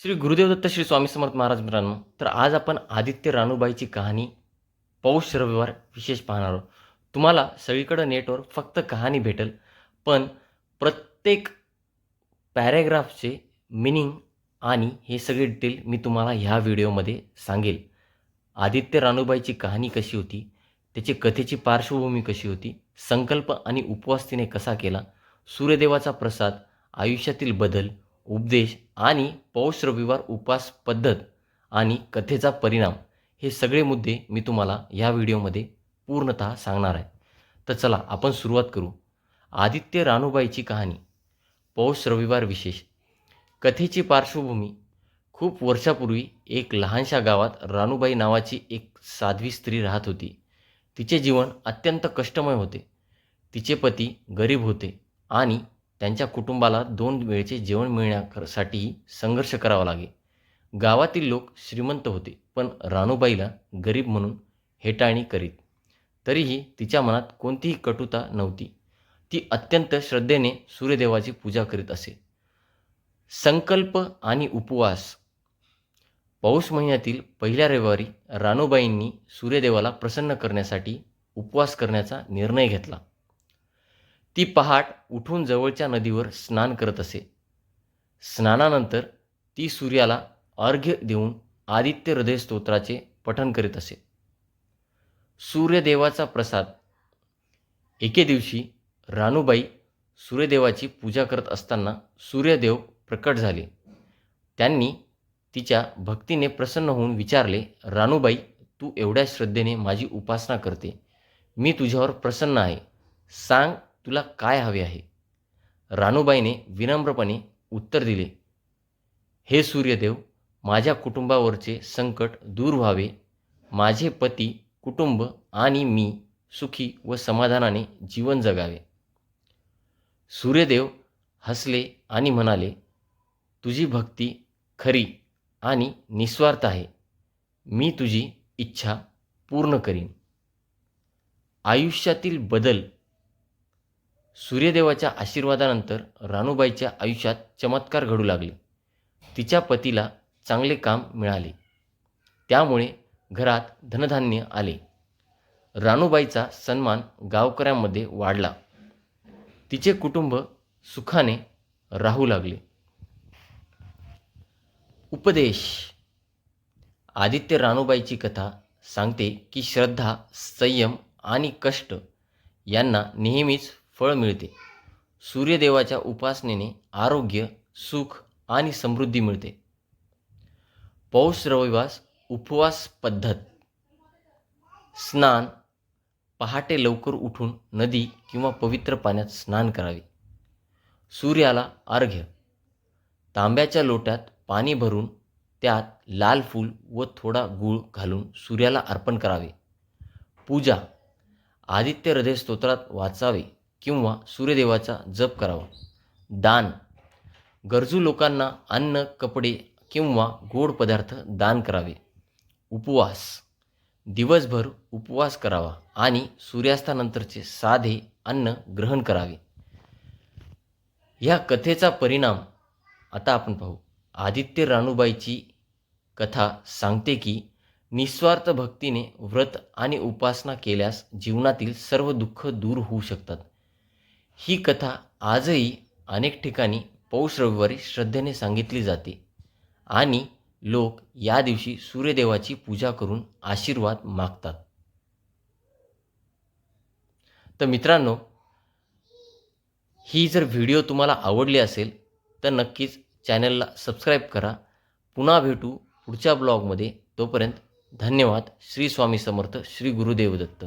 श्री गुरुदेव दत्त श्री स्वामी समर्थ महाराज मित्रांनो तर आज आपण आदित्य रानूबाईची कहाणी पौष रविवार विशेष पाहणार आहोत. तुम्हाला सगळीकडं नेटवर फक्त कहाणी भेटेल पण प्रत्येक पॅरेग्राफचे मिनिंग आणि हे सगळे डिटेल मी तुम्हाला ह्या व्हिडिओमध्ये सांगेल. आदित्य रानूबाईची कहाणी कशी होती त्याची कथेची पार्श्वभूमी कशी होती संकल्प आणि उपवास तिने कसा केला सूर्यदेवाचा प्रसाद आयुष्यातील बदल उपदेश आणि पौष रविवार उपवास पद्धत आणि कथेचा परिणाम हे सगळे मुद्दे मी तुम्हाला या व्हिडिओमध्ये पूर्णतः सांगणार आहे. तर चला आपण सुरुवात करू. आदित्य रानूबाईची कहाणी. पौष रविवार विशेष. कथेची पार्श्वभूमी. खूप वर्षापूर्वी एक लहानशा गावात रानूबाई नावाची एक साध्वी स्त्री राहत होती. तिचे जीवन अत्यंत कष्टमय होते. तिचे पती गरीब होते आणि त्यांच्या कुटुंबाला दोन वेळचे जेवण मिळण्यासाठी संघर्ष करावा लागे. गावातील लोक श्रीमंत होते पण रानूबाईला गरीब म्हणून हेटाळणी करीत. तरीही तिच्या मनात कोणतीही कटुता नव्हती. ती अत्यंत श्रद्धेने सूर्यदेवाची पूजा करीत असे. संकल्प आणि उपवास. पौष महिन्यातील पहिल्या रविवारी रानूबाईंनी सूर्यदेवाला प्रसन्न करण्यासाठी उपवास करण्याचा निर्णय घेतला. ती पहाट उठून जवळच्या नदीवर स्नान करत असे. स्नानानंतर ती सूर्याला अर्घ्य देऊन आदित्य हृदय स्तोत्राचे पठण करीत असे. सूर्यदेवाचा प्रसाद. एके दिवशी रानूबाई सूर्यदेवाची पूजा करत असताना सूर्यदेव प्रकट झाले. त्यांनी तिच्या भक्तीने प्रसन्न होऊन विचारले रानूबाई तू एवढ्या श्रद्धेने माझी उपासना करते. मी तुझ्यावर प्रसन्न आहे. सांग तुला काय हवे आहे? रानूबाईने विनम्रपणे उत्तर दिले हे सूर्यदेव माझ्या कुटुंबावरचे संकट दूर व्हावे. माझे पती कुटुंब आणि मी सुखी व समाधानाने जीवन जगावे. सूर्यदेव हसले आणि म्हणाले तुझी भक्ती खरी आणि निस्वार्थ आहे. मी तुझी इच्छा पूर्ण करीन. आयुष्यातील बदल सूर्यदेवाच्या आशीर्वादानंतर रानूबाईच्या आयुष्यात चमत्कार घडू लागले. तिच्या पतीला चांगले काम मिळाले. त्यामुळे घरात धनधान्य आले. रानूबाईचा सन्मान गावकऱ्यांमध्ये वाढला. तिचे कुटुंब सुखाने राहू लागले. उपदेश. आदित्य रानूबाईची कथा सांगते की श्रद्धा संयम आणि कष्ट यांना नेहमीच फळ मिळते. सूर्यदेवाच्या उपासनेने आरोग्य सुख आणि समृद्धी मिळते. पौष रविवास उपवास पद्धत. स्नान. पहाटे लवकर उठून नदी किंवा पवित्र पाण्यात स्नान करावे. सूर्याला अर्घ्य. तांब्याच्या लोट्यात पाणी भरून त्यात लाल फूल व थोडा गूळ घालून सूर्याला अर्पण करावे. पूजा. आदित्य हृदय स्तोत्रात वाचावे. किंवा सूर्यदेवाचा जप करावा. दान. गरजू लोकांना अन्न कपडे किंवा गोड पदार्थ दान करावे. उपवास. दिवसभर उपवास करावा आणि सूर्यास्तानंतरचे साधे अन्न ग्रहण करावे. ह्या कथेचा परिणाम आता आपण पाहू. आदित्य रानूबाईची कथा सांगते की निस्वार्थ भक्तीने व्रत आणि उपासना केल्यास जीवनातील सर्व दुःख दूर होऊ शकतात. ही कथा आजही अनेक ठिकाणी पौष रविवारी श्रद्धेने सांगितली जाते. आणि लोक या दिवशी सूर्यदेवाची पूजा करून आशीर्वाद मागतात. तर मित्रांनो ही जर व्हिडिओ तुम्हाला आवडली असेल तर नक्कीच चॅनलला सबस्क्राईब करा. पुन्हा भेटू पुढच्या ब्लॉगमध्ये. तोपर्यंत धन्यवाद. श्री स्वामी समर्थ श्री गुरुदेव दत्त.